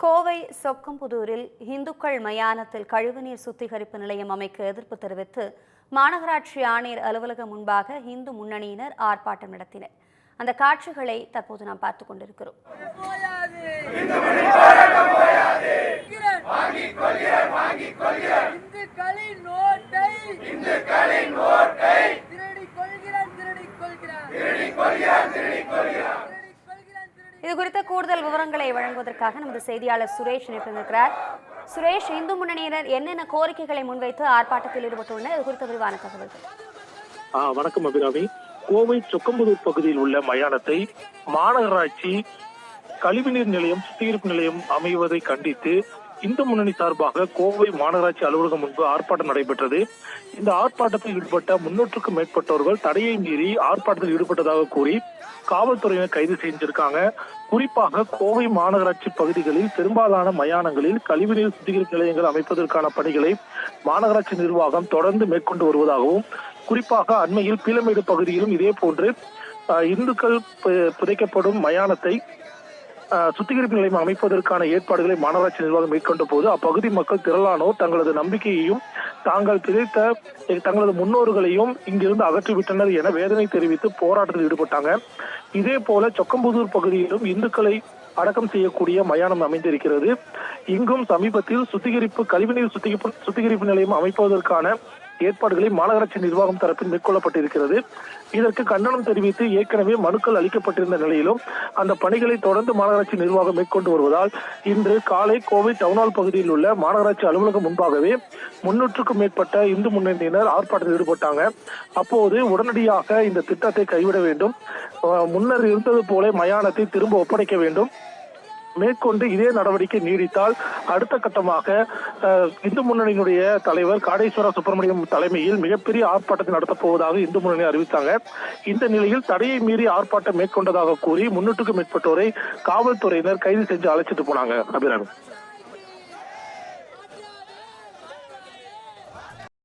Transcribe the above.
கோவை சொக்கம்புதூரில் இந்துக்கள் மயானத்தில் கழிவுநீர் சுத்திகரிப்பு நிலையம் அமைக்க எதிர்ப்பு தெரிவித்து மாநகராட்சி ஆணையர் அலுவலகம் முன்பாக இந்து முன்னணியினர் ஆர்ப்பாட்டம் நடத்தினர். அந்த காட்சிகளை தற்போது நாம் பார்த்துக் கொண்டிருக்கிறோம். இது குறித்த கூடுதல் விவரங்களை வழங்குவதற்காக நமது செய்தியாளர் சுரேஷ் இணைப்பிருக்கிறார் சுரேஷ் இந்து முன்னணியினர் என்னென்ன கோரிக்கைகளை முன்வைத்து ஆர்ப்பாட்டத்தில் ஈடுபட்டுள்ளனர்? இது குறித்த விரிவான தகவல்கள். வணக்கம் அபிராமி. கோவை சொக்கம்புதூர் பகுதியில் உள்ள மயானத்தை மாநகராட்சி கழிவுநீர் நிலையம் சுத்திகரிப்பு நிலையம் அமைவதை கண்டித்து இந்து முன்னணி சார்பாக கோவை மாநகராட்சி அலுவலகம் முன்பு ஆர்ப்பாட்டம் நடைபெற்றது. இந்த ஆர்ப்பாட்டத்தில் ஈடுபட்ட முன்னூற்றுக்கும் மேற்பட்டவர்கள் தடையை மீறி ஆர்ப்பாட்டத்தில் ஈடுபட்டதாக கூறி காவல்துறையினர் கைது செஞ்சிருக்காங்க. குறிப்பாக கோவை மாநகராட்சி பகுதிகளில் பெரும்பாலான மயானங்களில் கழிவுநீர் சுத்திகரிப்பு நிலையங்கள் அமைப்பதற்கான பணிகளை மாநகராட்சி நிர்வாகம் தொடர்ந்து மேற்கொண்டு வருவதாகவும் குறிப்பாக அண்மையில் பீலமேடு பகுதியிலும் இதே போன்று இந்துக்கள் புதைக்கப்படும் மயானத்தை சுத்திகரிப்பு நிலையம் அமைப்பதற்கான ஏற்பாடுகளை மாநகராட்சி நிர்வாகம் மேற்கொண்ட போது அப்பகுதி மக்கள் திரளானோர் தங்களது நம்பிக்கையையும் தாங்கள் பிதைத்த தங்களது முன்னோர்களையும் இங்கிருந்து அகற்றிவிட்டனர் என வேதனை தெரிவித்து போராட்டத்தில் ஈடுபட்டாங்க. இதே போல சொக்கம்புதூர் பகுதியிலும் இந்துக்களை அடக்கம் செய்யக்கூடிய மயானம் அமைந்திருக்கிறது. இங்கும் சமீபத்தில் சுத்திகரிப்பு கழிவுநீர் சுத்திகரிப்பு சுத்திகரிப்பு நிலையம் அமைப்பதற்கான ஏற்பாடுகளை மாநகராட்சி நிர்வாகம் தரப்பில் மேற்கொள்ளப்பட்டிருக்கிறது. இதற்கு கண்டனம் தெரிவித்து ஏற்கனவே மனுக்கள் அளிக்கப்பட்டிருந்த நிலையிலும் அந்த பணிகளை தொடர்ந்து மாநகராட்சி நிர்வாகம் மேற்கொண்டு வருவதால் இன்று காலை கோவை டவுன்ஹால் பகுதியில் உள்ள மாநகராட்சி அலுவலகம் முன்பாகவே முன்னூற்றுக்கும் மேற்பட்ட இந்து முன்னணியினர் ஆர்ப்பாட்டத்தில் ஈடுபட்டாங்க. அப்போது உடனடியாக இந்த திட்டத்தை கைவிட வேண்டும். முன்னர் இருந்தது போல மயானத்தை திரும்ப ஒப்படைக்க வேண்டும். மேற்கொண்டு இதே நடவடிக்கை நீடித்தால் அடுத்த கட்டமாக அஹ், இந்து முன்னணியினுடைய தலைவர் காடேஸ்வர சுப்பிரமணியம் தலைமையில் மிகப்பெரிய ஆர்ப்பாட்டத்தை நடத்தப் போவதாக இந்து முன்னணி அறிவித்தாங்க. இந்த நிலையில் தடையை மீறி ஆர்ப்பாட்டம் மேற்கொண்டதாக கூறி முன்னூற்றுக்கும் மேற்பட்டோரை காவல்துறையினர் கைது செஞ்சு அழைச்சிட்டு போனாங்க அபிராமி.